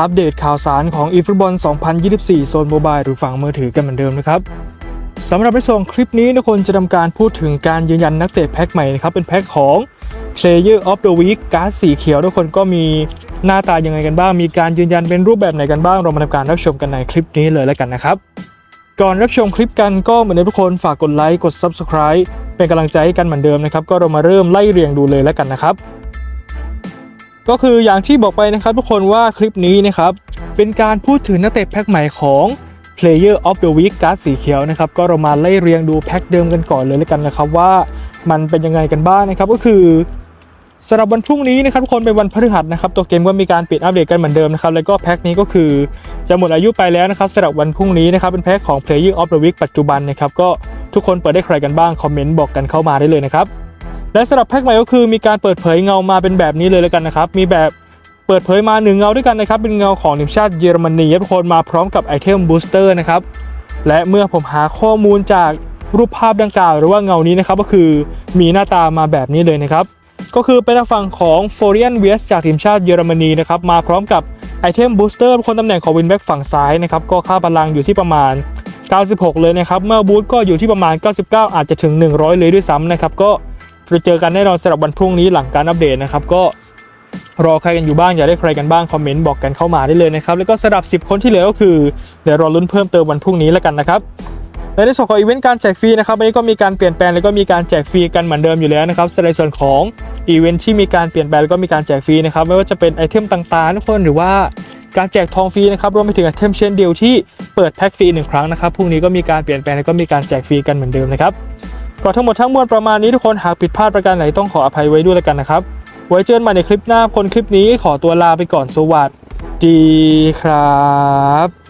อัปเดตข่าวสารของ eFootball 2024 โซนโมบายหรือฝั่งมือถือกันเหมือนเดิมนะครับสำหรับในส่วนของคลิปนี้ทุกคนจะทำการพูดถึงการยืนยันนักเตะแพ็คใหม่นะครับ เป็นแพ็คของ Player of the Week การ์ดสีเขียวทุกคนก็มีหน้าตายังไงกันบ้าง มีการยืนยันเป็นรูปแบบไหนกันบ้าง เรามาทำการรับชมกันในคลิปนี้เลยแล้วกันนะครับก่อนรับชมคลิปกันก็เหมือนเดิมทุกคนฝากกดไลค์กด Subscribe เป็นกำลังใจให้กันเหมือนเดิมนะครับก็เรามาเริ่มไล่เรียงดูเลยแล้วกันนะครับ ก็คืออย่างที่บอกไปนะครับทุกคนว่าคลิปนี้นะครับ เป็นการพูดถึงนักเตะแพ็คใหม่ของ Player of the Week การ์ดสีเขียวนะครับ ก็เรามาไล่เรียงดูแพ็คเดิมกันก่อนเลยแล้วกันนะครับว่ามันเป็นยังไงกันบ้างนะครับก็คือสำหรับวันพรุ่งนี้นะครับทุกคนเป็นวันพฤหัสนะครับตัวเกมก็มีการปิดอัปเดตกันเหมือนเดิมนะครับแล้วก็แพ็คนี้ก็คือจะหมดอายุไปแล้วนะครับสำหรับวันพรุ่งนี้นะครับเป็นแพ็คของ Player of the Week ปัจจุบันนะครับก็ทุกคนเปิดได้ใครกันบ้างคอมเมนต์บอกกันเข้ามาได้เลยนะครับ และสำหรับแพ็คใหม่ก็คือมีการเปิดเผยเงามาเป็นแบบนี้เลยแล้วกันนะครับมีแบบเปิดเผยมาหนึ่งเงาด้วยกันนะครับเป็นเงาของทีมชาติเยอรมนีทุกคนมาพร้อมกับไอเทมบูสเตอร์นะครับและเมื่อผมหาข้อมูลจากรูปภาพดังกล่าว หรือว่าเงานี้นะครับก็คือมีหน้าตามาแบบนี้เลยนะครับก็คือเป็นฝั่งของโฟเรียนเวสจากทีมชาติเยอรมนีนะครับมาพร้อมกับไอเทมบูสเตอร์คนตำแหน่งของวินแบ็กฝั่งซ้ายนะครับก็ค่าพลังอยู่ที่ประมาณ 96 เลยนะครับเมื่อบูทก็อยู่ที่ประมาณ 99 อาจจะถึง 100 เลยด้วยซ้ำนะครับก็ จะเจอกันแน่นอนสำหรับวันพรุ่งนี้หลังการอัปเดตนะครับก็รอใครกันอยู่บ้างอยากได้ใครกันบ้างคอมเมนต์บอกกันเข้ามาได้เลยนะครับแล้วก็สำหรับ 10 คนที่เหลือก็คือเดี๋ยวรอลุ้นเพิ่มเติมวันพรุ่งนี้แล้วกันนะครับและในส่วนของอีเวนต์การแจกฟรีนะครับวันนี้ก็มีการเปลี่ยนแปลงแล้วก็มีการแจกฟรีกันเหมือนเดิมอยู่แล้วนะครับในส่วนของอีเวนต์ที่มีการเปลี่ยนแปลงแล้วก็มีการแจกฟรีนะครับไม่ว่าจะเป็นไอเทมต่างๆทุกคนหรือว่าการแจกทองฟรีนะครับรวมไปถึงไอเทมเช่นเดียวที่เปิดแพ็คฟรีหนึ่งครั้งนะครับพรุ่งนี้ก็มีการเปลี่ยนแปลงแล้วก็มีการแจกฟรีกันเหมือนเดิมนะครับ ก็ทั้งหมดทั้งมวลประมาณนี้ทุกคนหากผิดพลาดประการไหนต้องขออภัยไว้ด้วยแล้วกันนะครับ ไว้เจอกันใหม่ในคลิปหน้าคนคลิปนี้ขอตัวลาไปก่อนสวัสดีครับ